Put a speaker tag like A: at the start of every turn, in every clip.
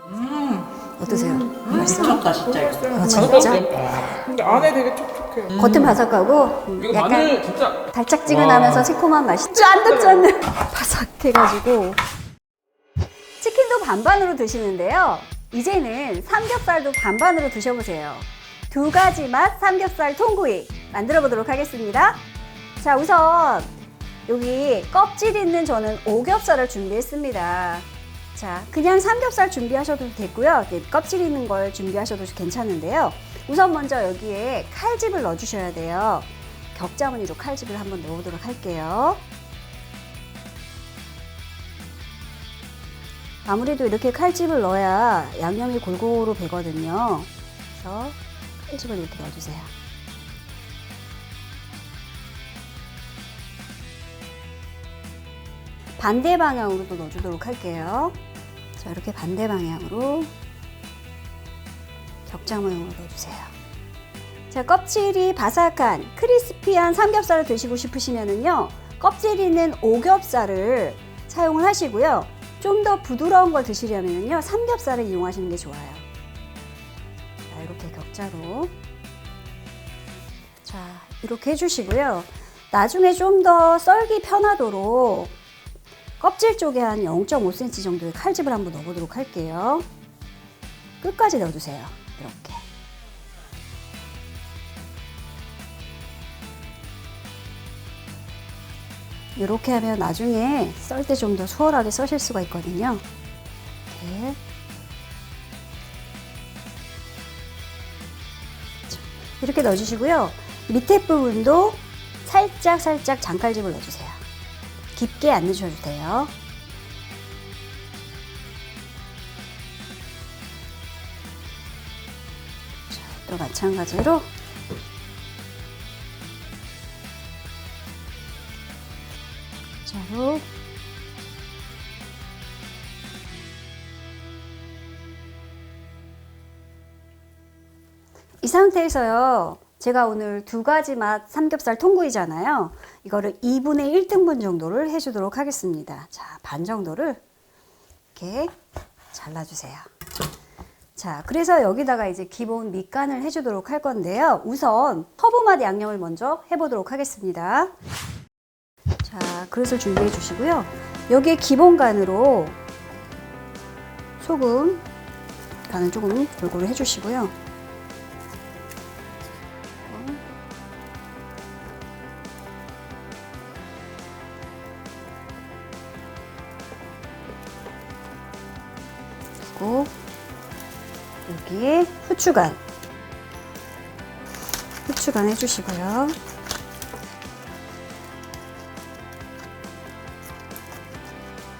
A: 음,
B: 어떠세요? 맛있어?
A: 미쳤다 진짜 이거.
B: 아, 진짜?
C: 근데 안에 되게 촉촉해요.
B: 겉은 바삭하고 음,
C: 이거
B: 약간
C: 마늘 진짜
B: 달짝지근하면서 새콤한 맛이 쫀득쫀득 바삭해가지고 치킨도 반반으로 드시는데요. 이제는 삼겹살도 반반으로 드셔보세요. 두 가지 맛 삼겹살 통구이 만들어 보도록 하겠습니다. 자, 우선 여기 껍질 있는 저는 오겹살을 준비했습니다. 자, 그냥 삼겹살 준비하셔도 되고요. 껍질 있는 걸 준비하셔도 괜찮은데요. 우선 먼저 여기에 칼집을 넣어주셔야 돼요. 격자무늬로 칼집을 한번 넣어보도록 할게요. 아무래도 이렇게 칼집을 넣어야 양념이 골고루 배거든요. 그래서 칼집을 이렇게 넣어주세요. 반대 방향으로도 넣어주도록 할게요. 자, 이렇게 반대 방향으로 격자 모양으로 넣어주세요. 자, 껍질이 바삭한 크리스피한 삼겹살을 드시고 싶으시면은요, 껍질 있는 오겹살을 사용을 하시고요. 좀 더 부드러운 걸 드시려면요, 삼겹살을 이용하시는 게 좋아요. 자, 이렇게 격자로. 자, 이렇게 해주시고요. 나중에 좀 더 썰기 편하도록 껍질 쪽에 한 0.5cm 정도의 칼집을 한번 넣어보도록 할게요. 끝까지 넣어주세요. 이렇게. 이렇게 하면 나중에 썰 때 좀 더 수월하게 써실 수가 있거든요. 이렇게. 자, 이렇게 넣어주시고요. 밑에 부분도 살짝 살짝 장칼집을 넣어주세요. 깊게 안 넣으셔도 돼요. 자, 또 마찬가지로 자로 이 상태에서요. 제가 오늘 두 가지 맛 삼겹살 통구이잖아요. 이거를 2분의 1등분 정도를 해주도록 하겠습니다. 자, 반 정도를 이렇게 잘라주세요. 자, 그래서 여기다가 이제 기본 밑간을 해주도록 할 건데요. 우선 허브맛 양념을 먼저 해보도록 하겠습니다. 자, 그릇을 준비해 주시고요. 여기에 기본 간으로 소금 간을 조금 골고루 해주시고요. 후추간 후추간 해주시고요.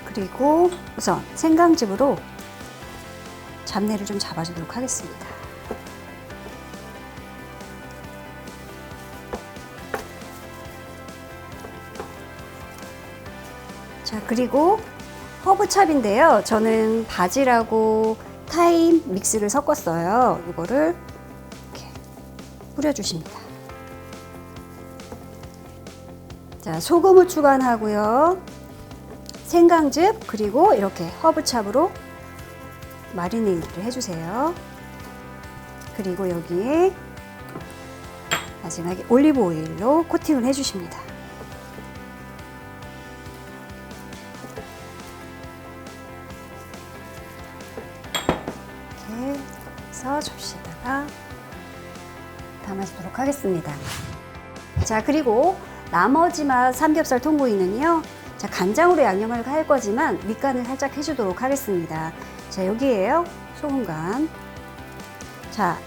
B: 그리고 우선 생강즙으로 잡내를 좀 잡아주도록 하겠습니다. 자, 그리고 허브찹인데요. 저는 바질하고 타임 믹스를 섞었어요. 이거를 이렇게 뿌려주십니다. 자, 소금을 추가하고요. 생강즙 그리고 이렇게 허브찹으로 마리네이드를 해주세요. 그리고 여기에 마지막에 올리브 오일로 코팅을 해주십니다. 해서 접시에다가 담아주도록 하겠습니다. 자, 그리고 나머지 맛 삼겹살 통구이는요. 자, 간장으로 양념을 할 거지만 밑간을 살짝 해주도록 하겠습니다. 자, 여기에요. 소금간. 자,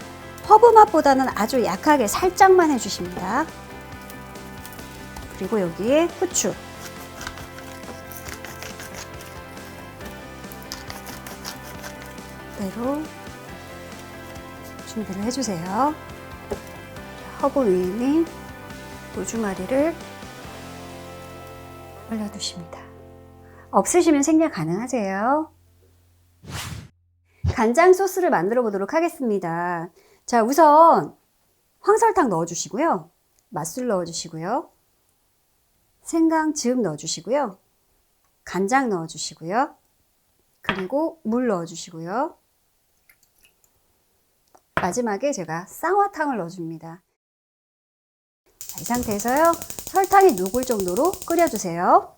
B: 허브 맛보다는 아주 약하게 살짝만 해주십니다. 그리고 여기에 후추. 대로 준비를 해주세요. 허브 위에는 로즈마리를 올려두십니다. 없으시면 생략 가능하세요. 간장 소스를 만들어 보도록 하겠습니다. 자, 우선 황설탕 넣어주시고요. 맛술 넣어주시고요. 생강즙 넣어주시고요. 간장 넣어주시고요. 그리고 물 넣어주시고요. 마지막에 제가 쌍화탕을 넣어줍니다. 자, 이 상태에서요. 설탕이 녹을 정도로 끓여주세요.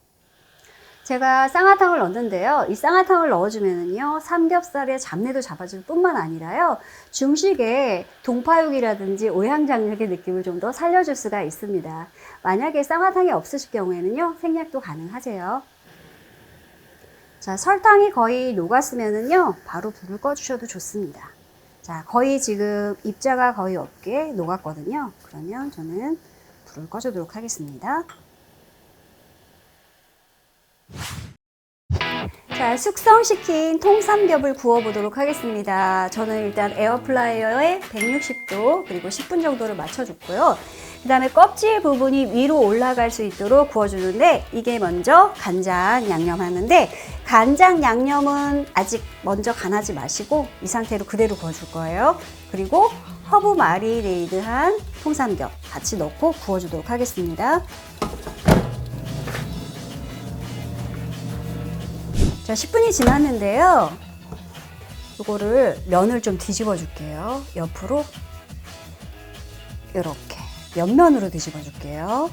B: 제가 쌍화탕을 넣었는데요. 이 쌍화탕을 넣어주면은요, 삼겹살의 잡내도 잡아줄 뿐만 아니라요, 중식의 동파육이라든지 오향장육의 느낌을 좀 더 살려줄 수가 있습니다. 만약에 쌍화탕이 없으실 경우에는요, 생략도 가능하세요. 자, 설탕이 거의 녹았으면은요, 바로 불을 꺼주셔도 좋습니다. 자, 거의 지금 입자가 거의 없게 녹았거든요. 그러면 저는 불을 꺼주도록 하겠습니다. 자, 숙성시킨 통삼겹을 구워보도록 하겠습니다. 저는 일단 에어프라이어에 160도 그리고 10분 정도를 맞춰줬고요. 그 다음에 껍질 부분이 위로 올라갈 수 있도록 구워주는데 이게 먼저 간장 양념 하는데 간장 양념은 아직 먼저 간하지 마시고 이 상태로 그대로 구워줄 거예요. 그리고 허브 마리네이드한 통삼겹 같이 넣고 구워주도록 하겠습니다. 자, 10분이 지났는데요. 이거를 면을 좀 뒤집어 줄게요. 옆으로. 이렇게. 옆면으로 뒤집어 줄게요.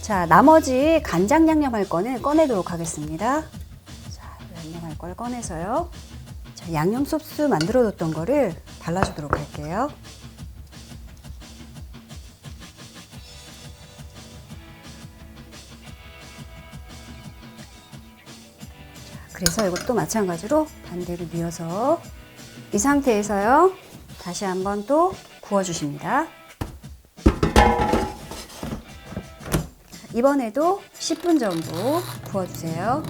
B: 자, 나머지 간장 양념 할 거는 꺼내도록 하겠습니다. 자, 양념 할 걸 꺼내서요. 자, 양념 소스 만들어 뒀던 거를 발라주도록 할게요. 그래서 이것도 마찬가지로 반대로 뉘어서 이 상태에서요 다시 한번 또 구워주십니다. 이번에도 10분 정도 구워주세요.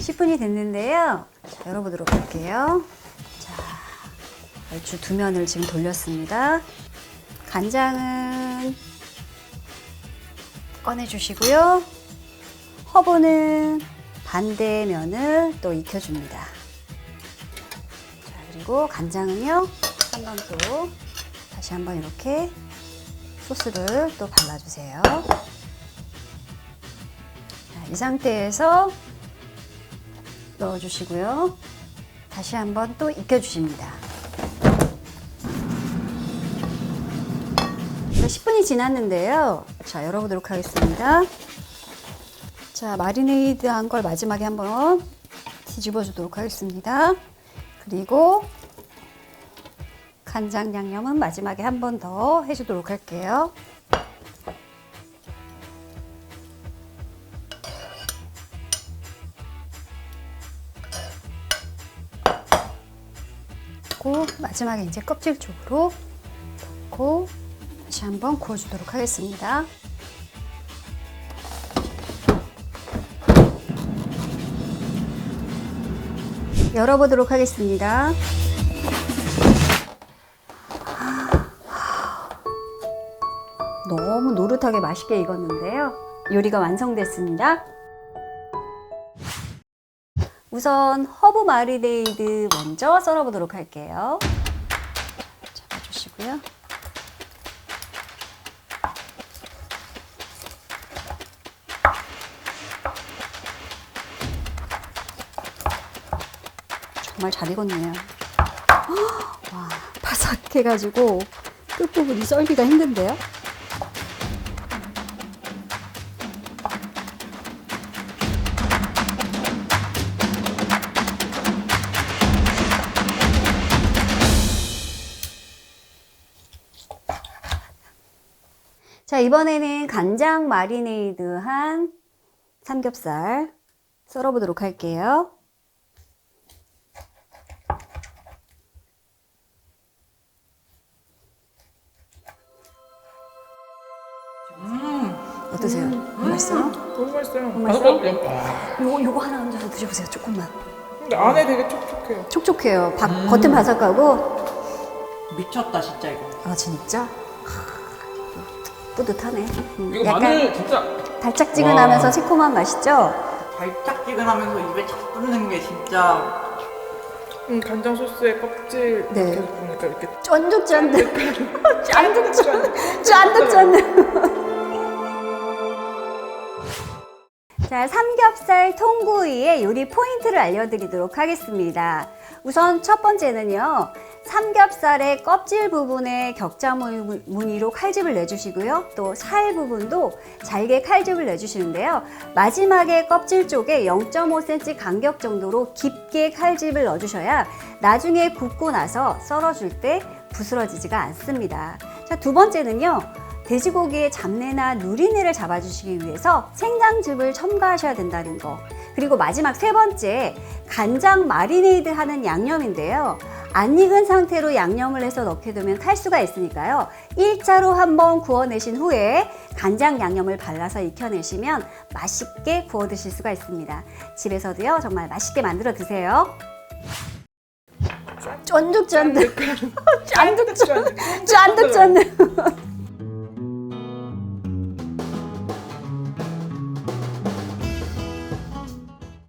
B: 10분이 됐는데요. 자, 열어보도록 할게요. 자, 얼추 두 면을 지금 돌렸습니다. 간장은 꺼내주시고요. 허브는 반대면을 또 익혀줍니다. 자, 그리고 간장은요, 한 번 또 다시 한번 이렇게 소스를 또 발라주세요. 자, 이 상태에서 넣어주시고요. 다시 한번 또 익혀주십니다. 자, 10분이 지났는데요. 자, 열어보도록 하겠습니다. 자, 마리네이드 한 걸 마지막에 한번 뒤집어 주도록 하겠습니다. 그리고 간장 양념은 마지막에 한 번 더 해주도록 할게요. 마지막에 이제 껍질 쪽으로 넣고 다시 한번 구워주도록 하겠습니다. 열어보도록 하겠습니다. 너무 노릇하게 맛있게 익었는데요. 요리가 완성됐습니다. 우선 허브 마리네이드 먼저 썰어보도록 할게요. 잡아주시고요. 정말 잘 익었네요. 와, 바삭해가지고 끝부분이 썰기가 힘든데요. 자, 이번에는 간장 마리네이드 한 삼겹살 썰어보도록 할게요. 어떠세요? 맛있어요?
C: 너무 맛있어요.
B: 너무 맛있어요?
C: 아, 야,
B: 요거, 요거 하나 얹어서 드셔보세요, 조금만.
C: 근데 안에 되게 촉촉해요.
B: 촉촉해요. 바, 겉은 바삭하고.
A: 미쳤다 진짜 이거.
B: 아, 진짜? 뿌듯하네. 음,
C: 이거
B: 약간
C: 마늘 진짜
B: 달짝지근하면서
C: 와.
B: 새콤한 맛이죠?
A: 달짝지근하면서 입에 착 붙는 게 진짜
C: 음, 간장 소스에 껍질
B: 네.
C: 이렇게 보니까 이렇게
B: 쫀득쫀득. 쫀득쫀득. 쫀득쫀득. 자, 자, 삼겹살 통구이의 요리 포인트를 알려드리도록 하겠습니다. 우선 첫 번째는요. 삼겹살의 껍질 부분에 격자 무- 무늬로 칼집을 내주시고요. 또 살 부분도 잘게 칼집을 내주시는데요. 마지막에 껍질 쪽에 0.5cm 간격 정도로 깊게 칼집을 넣어주셔야 나중에 굽고 나서 썰어줄 때 부스러지지가 않습니다. 자, 두 번째는요. 돼지고기의 잡내나 누리내를 잡아주시기 위해서 생강즙을 첨가하셔야 된다는 거. 그리고 마지막 세 번째, 간장 마리네이드 하는 양념인데요. 안 익은 상태로 양념을 해서 넣게 되면 탈수가 있으니까요. 1차로 한번 구워내신 후에 간장 양념을 발라서 익혀내시면 맛있게 구워 드실 수가 있습니다. 집에서도요, 정말 맛있게 만들어 드세요. 쫀득쫀득. 쫀득쫀득. 쫀득쫀득.